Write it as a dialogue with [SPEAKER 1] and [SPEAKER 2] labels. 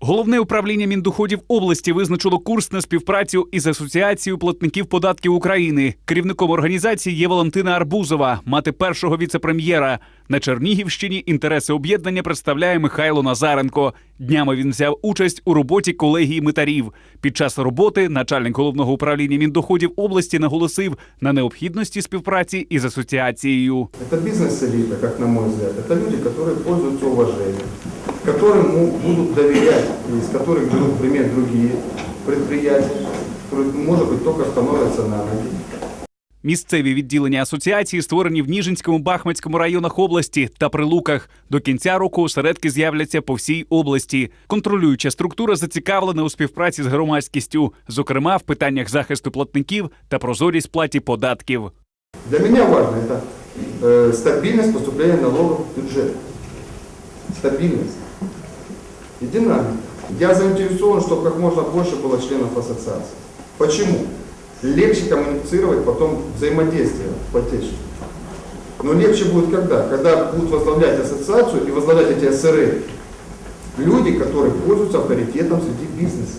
[SPEAKER 1] Головне управління Міндоходів області визначило курс на співпрацю із асоціацією платників податків України. Керівником організації є Валентина Арбузова, мати першого віцепрем'єра. На Чернігівщині інтереси об'єднання представляє Михайло Назаренко. Днями він взяв участь у роботі колегії митарів. Під час роботи начальник головного управління Міндоходів області наголосив на необхідності співпраці із асоціацією.
[SPEAKER 2] Это бизнес-элита, как на мой взгляд. Это люди, которые пользуются уважением, которым му- будут доверять, и из которых берут пример другие предприятия, которые, может быть, только становятся на ноги.
[SPEAKER 1] Місцеві відділення асоціації створені в Ніжинському, Бахмацькому районах області та Прилуках. До кінця року осередки з'являться по всій області. Контролююча структура зацікавлена у співпраці з громадськістю, зокрема в питаннях захисту платників та прозорість платі податків.
[SPEAKER 2] Для меня важно это э, стабильность поступления налогов в бюджет. Стабильность. И динамика. Я заинтересован, чтобы как можно больше было членов ассоциации. Почему? Легче коммуницировать потом взаимодействие платежке. Но легче будет когда? Когда будут возглавлять ассоциацию и возглавлять эти СРЭ. Люди, которые пользуются авторитетом среди бизнеса.